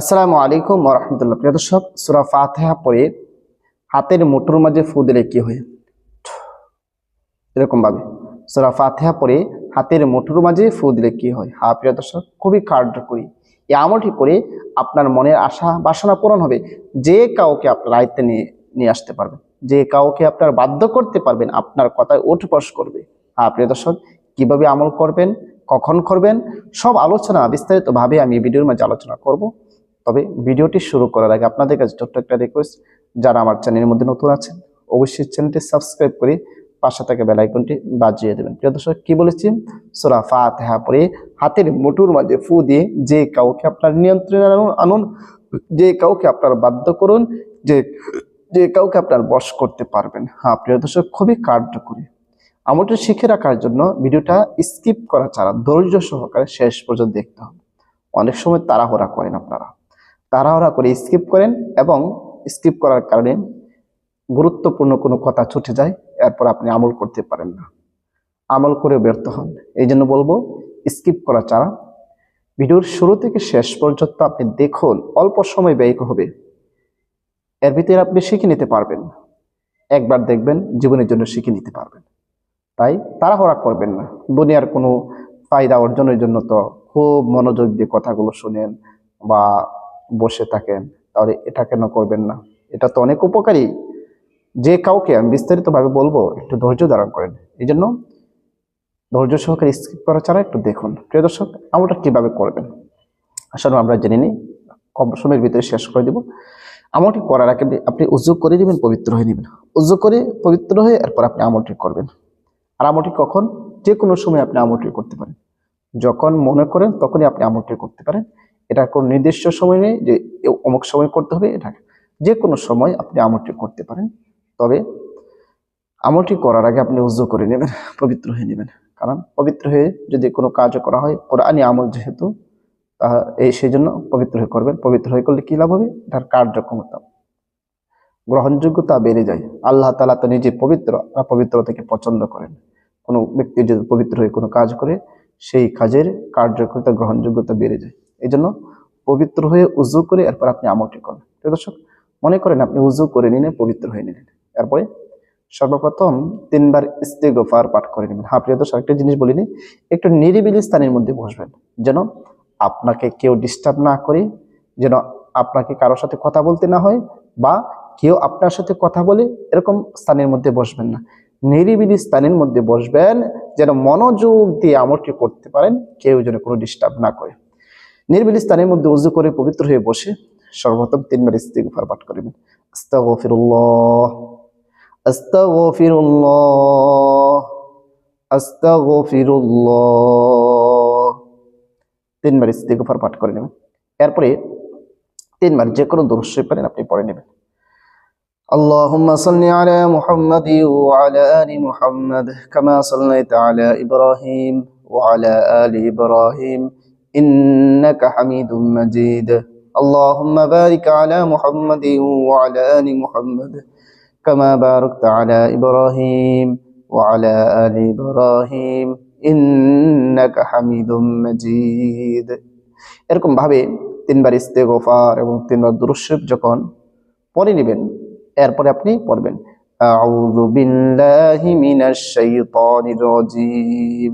আসসালামু আলাইকুম রহমতুল্লাহ। প্রিয় দর্শক, সুরা ফাতেহা পড়ে হাতের মুঠোর মাঝে ফু দিলে কি হয়? এরকম ভাবে। সুরা ফাতেহা পড়ে হাতের মুঠোর মাঝে ফু দিলে কি হয়? হ্যাঁ প্রিয় দর্শক, খুবই কার্যকরী। এই আমলটি করে আপনার মনের আশা, বাসনা পূরণ হবে। যে কাউকে আপনার আয়ত্তে নিয়ে নিয়ে আসতে পারবেন, যে কাউকে আপনার বাধ্য করতে পারবেন, আপনার কথায় উঠবস করবে। হ্যাঁ প্রিয় দর্শক, কীভাবে আমল করবেন, কখন করবেন, সব আলোচনা বিস্তারিতভাবে আমি ভিডিওর মাঝে আলোচনা করব। তবে ভিডিওটি শুরু করার আগে আপনাদের কাছে ছোট্ট একটা রিকোয়েস্ট যারা আমার চ্যানেলের মধ্যে নতুন আছেন, অবশ্যই চ্যানেলটি সাবস্ক্রাইব করে পাশে থাকা বেল আইকনটি বাজিয়ে দেবেন। প্রিয় দর্শক, কি বলেছি? সোরা ফাতেহা পরে হাতের মুঠুর মাঝে ফু দিয়ে যে কাউকে আপনার নিয়ন্ত্রণে আনুন আনুন, যে কাউকে আপনার বাধ্য করুন, যে যে কাউকে আপনার বশ করতে পারবেন। হ্যাঁ প্রিয় দর্শক, খুবই কার্যকরী। আমলটি শিখে রাখার জন্য ভিডিওটা স্কিপ করা ছাড়া ধৈর্য সহকারে শেষ পর্যন্ত দেখতে হবে। অনেক সময় তাড়াহুড়া করেন আপনারা। তাড়াহুড়া করে স্কিপ করেন এবং স্কিপ করার কারণে গুরুত্বপূর্ণ কোনো কথা ছুটে যায়, এরপর আপনি আমল করতে পারেন না। আমল করে ব্যর্থ হন। এই জন্য বলব স্কিপ করা ছাড়া ভিডিওর শুরু থেকে শেষ পর্যন্ত আপনি দেখুন, অল্প সময় ব্যয় হবে। এর ভিতরে আপনি শিখে নিতে পারবেন। একবার দেখবেন, জীবনের জন্য শিখে নিতে পারবেন। তাই তাড়াহড়া করবেন না। দুনিয়ার কোনো ফায়দা অর্জনের জন্য তো খুব মনোযোগ দিয়ে কথাগুলো শোনেন বা বসে থাকেন, তাহলে এটা কেন করবেন না? এটা তো অনেক উপকারী। যে কাউকে আমি বিস্তারিতভাবে বলব, একটু ধৈর্য ধারণ করেন। এই জন্য ধৈর্য সহকারে স্কিপ করা ছাড়া একটু দেখুন। প্রিয় দর্শক, আমলটা কীভাবে করবেন? আসলে আমরা জেনে নিই। কম সময়ের ভিতরে শেষ করে দিব। আমলটি করার আগে আপনি উজু করে নেবেন, পবিত্র হয়ে নেবেন। উজু করে পবিত্র হয়ে এরপর আপনি আমলটি করবেন। আর আমলটি কখন? যে কোনো সময় আপনি আমলটি করতে পারেন। যখন মনে করেন, তখনই আপনি আমলটি করতে পারেন। এটা কোনো নির্দিষ্ট সময় নেই যে অমুক সময় করতে হবে, এটা যে কোনো সময় আপনি আমলটি করতে পারেন। তবে আমলটি করার আগে আপনি উজু করে নেবেন, পবিত্র হয়ে নেবেন। কারণ পবিত্র হয়ে যদি কোনো কাজ করা হয়, কোরআনই আমল যেহেতু, তা এই সেই জন্য পবিত্র হয়ে করবেন। পবিত্র হয়ে করলে কী লাভ হবে? তার কার্যক্ষমতা। গ্রহণযোগ্যতা বেড়ে যায়। আল্লাহ তালা তো নিজে পবিত্র পবিত্র থেকে পছন্দ করেন। কোনো ব্যক্তি যদি পবিত্র হয়ে কোনো কাজ করে, সেই কাজের কার্যকরিতা গ্রহণযোগ্যতা বেড়ে যায়। এই জন্য পবিত্র হয়ে উজু করে এরপর আপনি আমলটি করেন। প্রিয় দর্শক, মনে করেন আপনি উজু করে নিলেন, পবিত্র হয়ে নিলেন। এরপরে সর্বপ্রথম তিনবার ইস্তেগফার পাঠ করে নেবেন। হ্যাঁ প্রিয় দর্শক একটা জিনিস বলিনি একটু নিরিবিলি স্থানের মধ্যে বসবেন, যেন আপনাকে কেউ ডিস্টার্ব না করে, যেন আপনাকে কারোর সাথে কথা বলতে না হয় বা কেউ আপনার সাথে কথা বলে এরকম স্থানের মধ্যে বসবেন না। নিরিবিলি স্থানের মধ্যে বসবেন, যেন মনোযোগ দিয়ে আমলটি করতে পারেন, কেউ যেন কোনো ডিস্টার্ব না করে। নির্বিলি স্থানের মধ্যে উজু করে পবিত্র হয়ে বসে সর্বপ্রথম তিনবার ইস্তিগফার পাঠ করবেন আস্তাগফিরুল্লাহ আস্তাগফিরুল্লাহ আস্তাগফিরুল্লাহ তিনবার ইস্তিগফার পাঠ করে নেবেন এরপরে তিনবার যে কোনো দরুদ শরীফ পারেন আপনি পড়ে নেবেন اللهم صل على محمد وعلى آل محمد كما صليت على إبراهيم وعلى آل إبراهيم إنك حميد مجيد اللهم بارك على محمد وعلى آل محمد كما باركت على إبراهيم وعلى آل إبراهيم إنك حميد مجيد এরকম ভাবে তিনবার ইস্তেগফার এবং তিনবার দুরুশরীফ যখন পড়ে নেবেন এরপরে আপনি পড়বেন আউযু বিল্লাহি মিনাশ শাইতানির রাজীম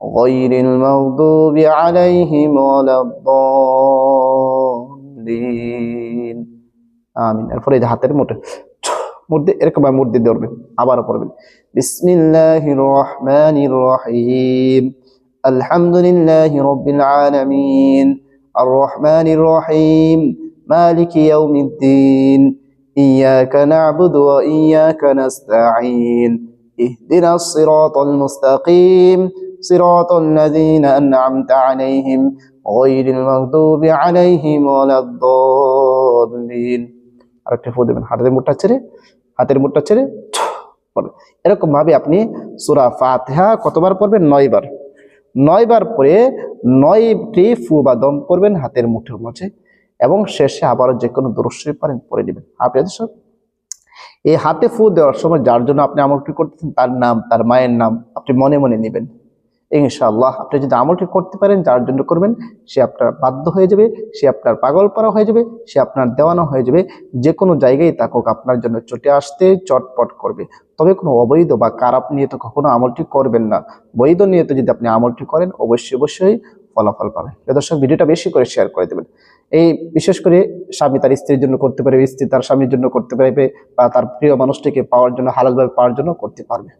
غير المغضوب عليهم ولا الضالين আমিন এরপরে এই যে হাতের মোটে মধ্যে এরকম মধ্যে ধরবেন আবারও পড়বেন বিসমিল্লাহির রহমানির রহিম আলহামদুলিল্লাহি রাব্বিল আলামিন আর রহমানির রহিম مالك يوم الدين إياك نعبد وإياك نستعين اهدنا الصراط المستقيم صراط الذين أنعمت عليهم غير المغضوب عليهم ولا الضالين দলিন আরেকটা ফু দেবেন হাতের মুঠটা ছেড়ে হাতের মুঠটা ছেড়ে পড়বেন এরকম ভাবে আপনি সুরা ফাতিহা কতবার পড়বেন নয়বার নয়বার পরে নয়টি ফু বা দম করবেন হাতের মুঠের মাঝে এবং শেষে আবারও যে কোনো দূরশ্রী পারেন পরে নেবেন আপনি সব এই হাতে ফু দেওয়ার সময় যার জন্য আপনি আমলটি করতেছেন? তার নাম, তার মায়ের নাম আপনি মনে মনে নেবেন। ইনশাআল্লাহ আপনি যদি আমলটি করতে পারেন, যার জন্য করবেন, সে আপনার বাধ্য হয়ে যাবে, সে আপনার পাগল পারা হয়ে যাবে, সে আপনার দেওয়ানো হয়ে যাবে, যে কোনো জায়গায় থাকুক আপনার জন্য চটে আসতে চটপট করবে। তবে কোনো অবৈধ বা খারাপ নিয়ে তো কখনো আমলটি করবেন না। বৈধ নিয়ে তো যদি আপনি আমলটি করেন, অবশ্যই অবশ্যই ফলাফল পাবে। দর্শক, ভিডিওটা বেশি করে শেয়ার করে দেবেন। এই বিশেষ করে স্বামী তার স্ত্রীর জন্য করতে পারবে, স্ত্রী তার স্বামীর জন্য করতে পারবে বা তার প্রিয় মানুষটিকে পাওয়ার জন্য, হালালভাবে পাওয়ার জন্য করতে পারবে।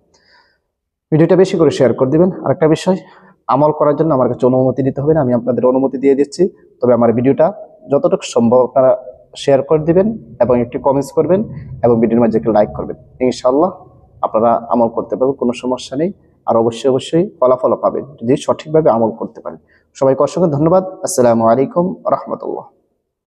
ভিডিওটা বেশি করে শেয়ার করে দিবেন। আরেকটা বিষয়, আমল করার জন্য আমার কাছে অনুমতি দিতে হবে না, আমি আপনাদের অনুমতি দিয়ে দিচ্ছি। তবে আমার ভিডিওটা যতটুকু সম্ভব আপনারা শেয়ার করে দিবেন এবং একটি কমেন্টস করবেন এবং ভিডিওর মাঝে একটি লাইক করবেন। ইনশাল্লাহ আপনারা আমল করতে পারবেন, কোনো সমস্যা নেই। আর অবশ্যই অবশ্যই ফলাফলও পাবেন যদি সঠিকভাবে আমল করতে পারেন। সবাইকে অসংখ্য ধন্যবাদ। আসসালামু আলাইকুম রহমতুল্লাহ।